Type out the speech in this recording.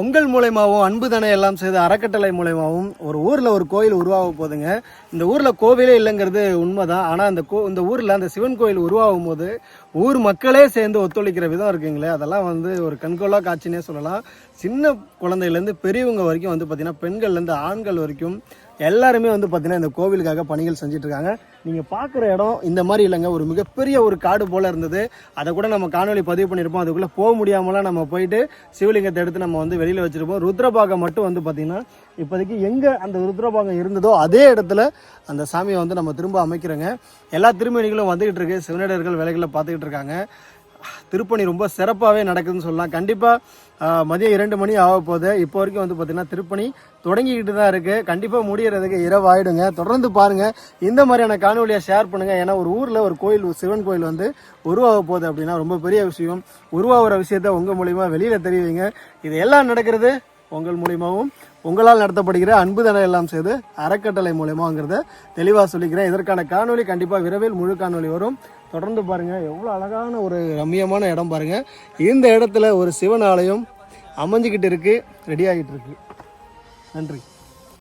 உங்கள் மூலயமாவும் அன்பு தானே எல்லாம் செய்து அறக்கட்டளை மூலயமாவும் ஒரு ஊரில் ஒரு கோயில் உருவாக போகுதுங்க இந்த ஊரில் கோவிலே இல்லைங்கிறது உண்மைதான். ஆனால் அந்த கோ இந்த ஊரில் அந்த சிவன் கோயில் உருவாகும் போது ஊர் மக்களே சேர்ந்து ஒத்துழைக்கிற விதம் இருக்குங்களே. அதெல்லாம் வந்து ஒரு கண்கொள்ளா காட்சினே சொல்லலாம். சின்ன குழந்தையிலேருந்து பெரியவங்க வரைக்கும் வந்து பார்த்திங்கன்னா பெண்கள்லேருந்து ஆண்கள் வரைக்கும் எல்லாருமே வந்து பார்த்தீங்கன்னா இந்த கோவிலுக்காக பணிகள் செஞ்சுட்டு இருக்காங்க நீங்கள் பார்க்குற இடம் இந்த மாதிரி இல்லைங்க. ஒரு மிகப்பெரிய ஒரு காடு போல் இருந்தது. அதை கூட நம்ம காணொலி பதிவு பண்ணியிருப்போம். அதுக்குள்ளே போக முடியாமலாம் நம்ம போயிட்டு சிவலிங்கத்தை எடுத்து நம்ம வந்து வெளியில் வச்சுருப்போம். ருத்ரபாகம் மட்டும் வந்து பார்த்திங்கன்னா இப்போதைக்கு எங்கே அந்த ருத்ரபாகம் இருந்ததோ அதே இடத்துல அந்த சாமியை வந்து நம்ம திரும்ப அமைக்கிறோங்க. எல்லா திருமணிகளும் வந்துக்கிட்டு இருக்கு. சிவனடர்கள் வேலைகளை பார்த்துக்கிட்டு இருக்காங்க. திருப்பணி ரொம்ப சிறப்பாகவே நடக்குதுன்னு சொல்லலாம். கண்டிப்பாக மதியம் இரண்டு மணி ஆக போகுது. இப்போ வரைக்கும் வந்து பார்த்திங்கன்னா திருப்பணி தொடங்கிக்கிட்டு தான் இருக்குது கண்டிப்பாக முடிகிறதுக்கு இரவு ஆகிடுங்க தொடர்ந்து பாருங்கள் இந்த மாதிரியான காணொலியை ஷேர் பண்ணுங்கள் ஏன்னா ஒரு ஊரில் ஒரு கோயில் சிவன் கோயில் வந்து உருவாக போகுது அப்படின்னா ரொம்ப பெரிய விஷயம். உருவாகிற விஷயத்த உங்கள் மூலிமா வெளியில் தெரிவிங்க. இது எல்லாம் நடக்கிறது உங்கள் மூலியமாகவும் உங்களால் நடத்தப்படுகிற அன்பு தடை எல்லாம் செய்து அறக்கட்டளை மூலயமாங்கிறத தெளிவாக சொல்லிக்கிறேன். இதற்கான காணொளி கண்டிப்பாக விரைவில் முழு காணொளி வரும். தொடர்ந்து பாருங்கள் எவ்வளோ அழகான ஒரு ரம்மியமான இடம் பாருங்க. இந்த இடத்துல ஒரு சிவன் ஆலயம் அமைஞ்சிக்கிட்டு இருக்குது ரெடி ஆகிட்டு இருக்கு. நன்றி.